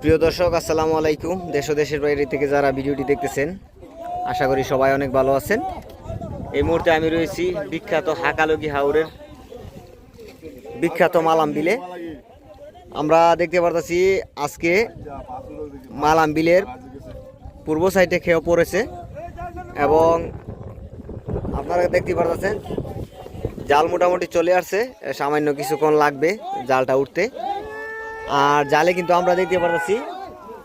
প্রিয় দর্শক, আসসালামু আলাইকুম। দেশ দেশের বাইরে থেকে যারা ভিডিওটি দেখতেছেন, আশা করি সবাই অনেক ভালো আছেন। এই মুহূর্তে আমি রয়েছি বিখ্যাত হাকালুকি হাওরের বিখ্যাত মালাম বিলে আমরা দেখতে পারতেছি আজকে মালাম বিলের পূর্ব সাইডে খেয়ে পড়েছে এবং আপনারা দেখতে পারতেছেন, জাল মোটামুটি চলে আসছে, সামান্য কিছুক্ষণ লাগবে জালটা উঠতে। আর জালে কিন্তু আমরা দেখতে পারতেছি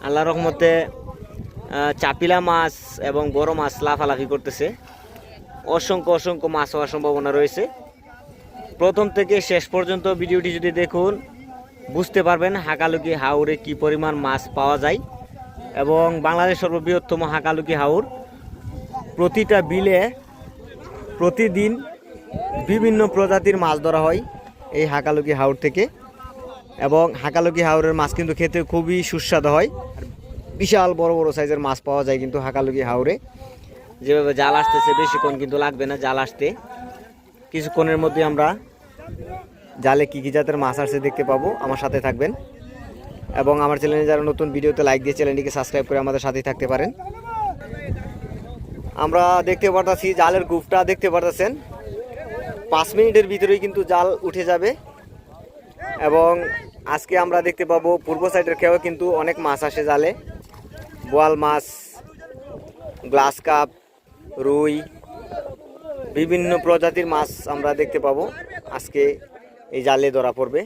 আল্লাহ রহমতে চাপিলা মাছ এবং বড় মাছ লাফালাফি করতেছে। অসংখ্য অসংখ্য মাছ হওয়ার সম্ভাবনা রয়েছে। প্রথম থেকে শেষ পর্যন্ত ভিডিওটি যদি দেখুন, বুঝতে পারবেন হাকালুকি হাওরে কি পরিমাণ মাছ পাওয়া যায়। এবং বাংলাদেশ সর্ববৃহত্তম হাকালুকি হাওর, প্রতিটা বিলে প্রতিদিন বিভিন্ন প্রজাতির মাছ ধরা হয় এই হাকালুকি হাওর থেকে। এবং হাকালুকি হাওরের মাছ কিন্তু খেতে খুবই সুস্বাদু হয়। বিশাল বড় বড় সাইজের মাছ পাওয়া যায় কিন্তু হাকালুকি হাওরে। যেভাবে জাল আসতেছে বেশিক্ষণ কিন্তু লাগবে না জাল আসতে। কিছুক্ষণের মধ্যে আমরা জালে কী কী জাতের মাছ আসছে দেখতে পাবো, আমার সাথে থাকবেন। এবং আমার চ্যানেলে যারা নতুন ভিডিওতে লাইক দিয়ে চ্যানেলটিকে সাবস্ক্রাইব করে আমাদের সাথেই থাকতে পারেন। আমরা দেখতে পারতাছি জালের গুফটা, দেখতে পারতেছেন? পাঁচ মিনিটের ভিতরেই কিন্তু জাল উঠে যাবে। এবং আজকে আমরা দেখতে পাবো পূর্ব সাইডের খেয়েও কিন্তু অনেক মাছ আসে জালে। বোয়াল মাছ, গ্লাস কাপ, রুই, বিভিন্ন প্রজাতির মাছ আমরা দেখতে পাবো আজকে এই জালে ধরা পড়বে।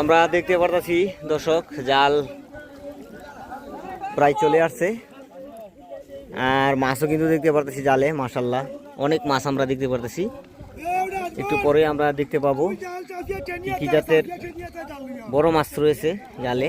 আমরা দেখতে পারতাছি দর্শক, জাল প্রায় চলে আসছে। আর মাছও কিন্তু দেখতে পারতেছি জালে মাশাল্লাহ অনেক মাছ আমরা দেখতে পারতেছি। একটু পরে আমরা দেখতে পাবো কি জাতের বড় মাছ রয়েছে জালে।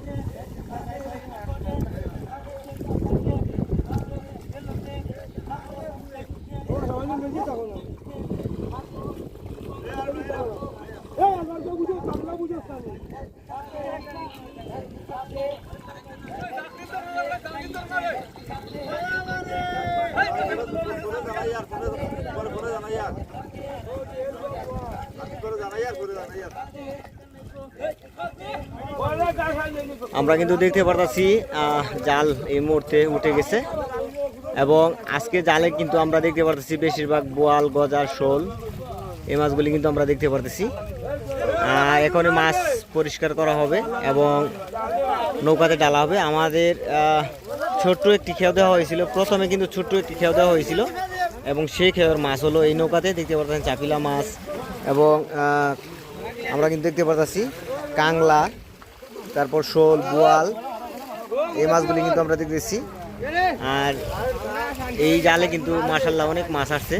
আমরা কিন্তু দেখতে পারতাছি জাল এই মুহূর্তে উঠে গেছে। এবং আজকে জালে কিন্তু আমরা দেখতে পারতেছি বেশিরভাগ বোয়াল, গজার, শোল, এই মাছগুলি কিন্তু আমরা দেখতে পারতেছি। এখন মাছ পরিষ্কার করা হবে এবং নৌকাতে ডালা হবে। আমাদের ছোট্ট একটি খেয়াও দেওয়া হয়েছিল। প্রথমে কিন্তু ছোট্ট একটি খেয়াও দেওয়া হয়েছিল এবং সেই খেয়ার মাছ হলো এই নৌকাতে। দেখতে পারতেছেন চাপিলা মাছ এবং আমরা কিন্তু দেখতে পারতেছি কাংলা তারপর শোল, বোয়াল, এই মাছগুলি কিন্তু আমরা দেখতেছি। আর এই জালে কিন্তু মাসাল্লাহ অনেক মাছ আসছে।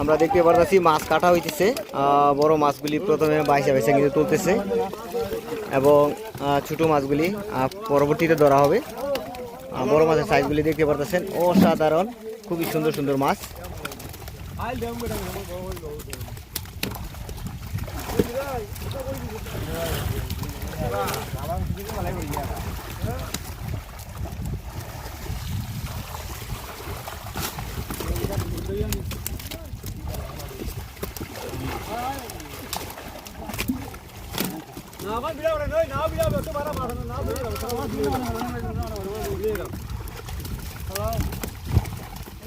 আমরা দেখতে পারতেছি মাছ কাটা হইতেছে। বড় মাছগুলি প্রথমে বাইসে বাইসে কিন্তু তুলতেছে এবং ছোট মাছগুলি পরবর্তীতে ধরা হবে। বড় মাছের সাইজগুলি দেখতে পারতেছেন। অসাধারণ, খুবই সুন্দর সুন্দর মাছ। நாவல் விழா விட நோய் நாவல் விழா விட்டு வர மாட்டோம் நாவல் விழா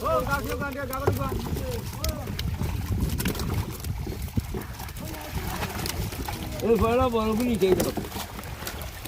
ஓ காசு காண்டியா கவனிப்பா இது போல போல புள்ளி கேட்கணும்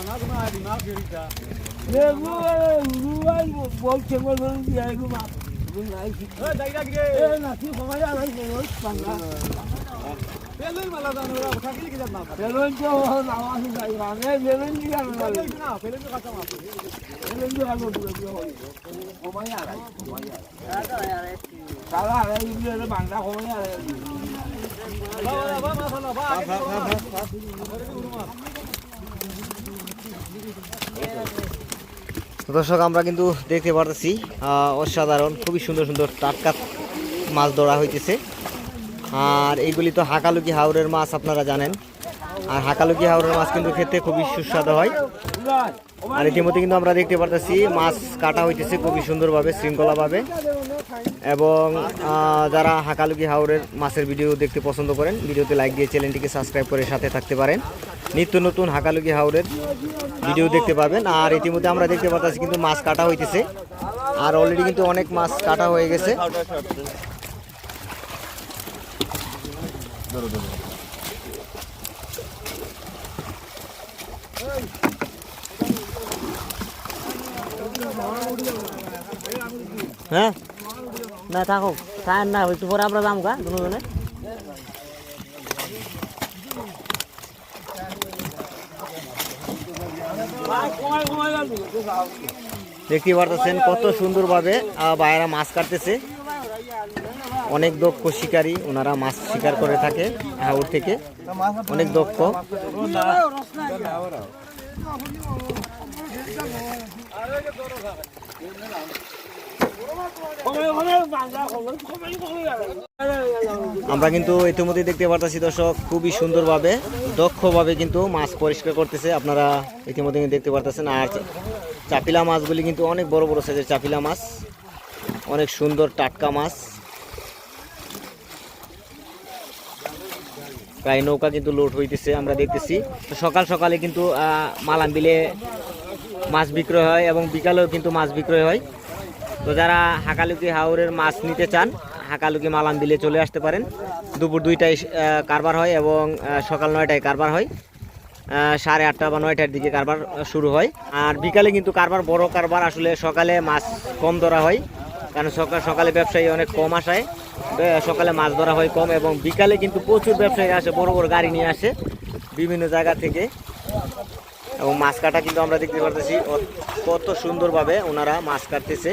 সময় বাংলা বেলুন তো দর্শক, আমরা কিন্তু দেখতে পারতেছি অসাধারণ, খুবই সুন্দর সুন্দর টাটকা মাছ ধরা হইতেছে। আর এইগুলি তো হাকালুকি হাওরের মাছ, আপনারা জানেন। আর হাকালুকি হাওরের মাছ কিন্তু খেতে খুবই সুস্বাদু হয়। আর ইতিমধ্যে কিন্তু আমরা দেখতে পারতেছি, মাছ কাটা হইতেছে খুবই সুন্দরভাবে, শৃঙ্খলাভাবে। এবং যারা হাকালুকি হাওরের মাছের ভিডিও দেখতে পছন্দ করেন, ভিডিওতে লাইক দিয়ে চ্যানেলটিকে সাবস্ক্রাইব করে সাথে থাকতে পারেন। নিত্য নতুন হাকালুকি হাওরের ভিডিও দেখতে পাবেন। আর ইতিমধ্যে আমরা দেখতে পাচ্ছি কিন্তু মাছ কাটা হইতেছে। আর অলরেডি কিন্তু অনেক মাছ কাটা হয়ে গেছে। হ্যাঁ? না, থাকো। খায় না হইতে পরে আমরা যাম গা দুজনে। দেখতে পারতেছেন কত সুন্দরভাবে বায়েরা মাছ কাটতেছে। অনেক দক্ষ শিকারী, ওনারা মাছ শিকার করে থাকে হাউর থেকে। অনেক দক্ষ। আমরা কিন্তু ইতিমধ্যে দেখতে পারতেছি দর্শক, খুবই সুন্দরভাবে, দক্ষভাবে কিন্তু মাছ পরিষ্কার করতেছে। আপনারা ইতিমধ্যে দেখতে পারতেছেন। আর চাপিলা মাছগুলি কিন্তু অনেক বড় বড় সাইজের চাপিলা মাছ। অনেক সুন্দর টাটকা মাছ। প্রায় নৌকা কিন্তু লোড হইতেছে, আমরা দেখতেছি। সকাল সকালে কিন্তু মালাম বিলে মাছ বিক্রয় হয় এবং বিকালেও কিন্তু মাছ বিক্রয় হয়। তো যারা হাকালুকি হাওরের মাছ নিতে চান, হাকালুকি মালাম বিলে চলে আসতে পারেন। দুপুর দুইটায় কারবার হয় এবং সকাল নয়টায় কারবার হয়। সাড়ে আটটা বা নয়টার দিকে কারবার শুরু হয়। আর বিকালে কিন্তু কারবার, বড় কারবার আসলে সকালে মাছ কম ধরা হয়। কারণ সকাল সকালে ব্যবসায়ী অনেক কম আসায়। সকালে মাছ ধরা হয় কম এবং বিকালে কিন্তু প্রচুর ব্যবসায়ী আসে, বড় বড় গাড়ি নিয়ে আসে বিভিন্ন জায়গা থেকে। এবং মাছ কাটা কিন্তু আমরা দেখতে পারতেছি কত সুন্দরভাবে ওনারা মাছ কাটতেছে।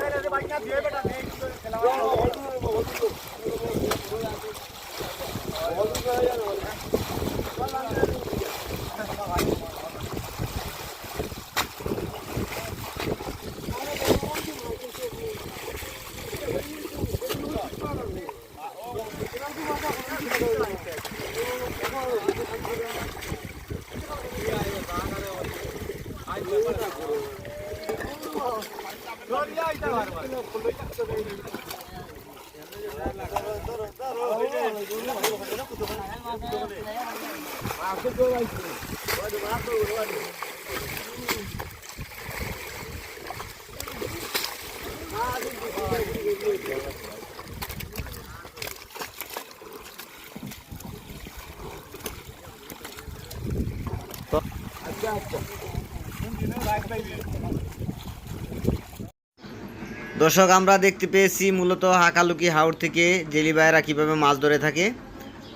দর্শক আমরা দেখতে পেয়েছি মূলত হাকালুকি হাওর থেকে জেলি ভাইয়েরা কীভাবে মাছ ধরে থাকে।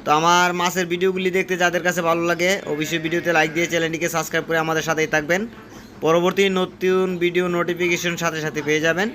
তো আমার মাছের ভিডিওগুলি দেখতে যাদের কাছে ভালো লাগে, অবশ্যই ভিডিওতে লাইক দিয়ে চ্যানেলটিকে সাবস্ক্রাইব করে আমাদের সাথেই থাকবেন। পরবর্তী নতুন ভিডিও নোটিফিকেশন সাথে সাথে পেয়ে যাবেন।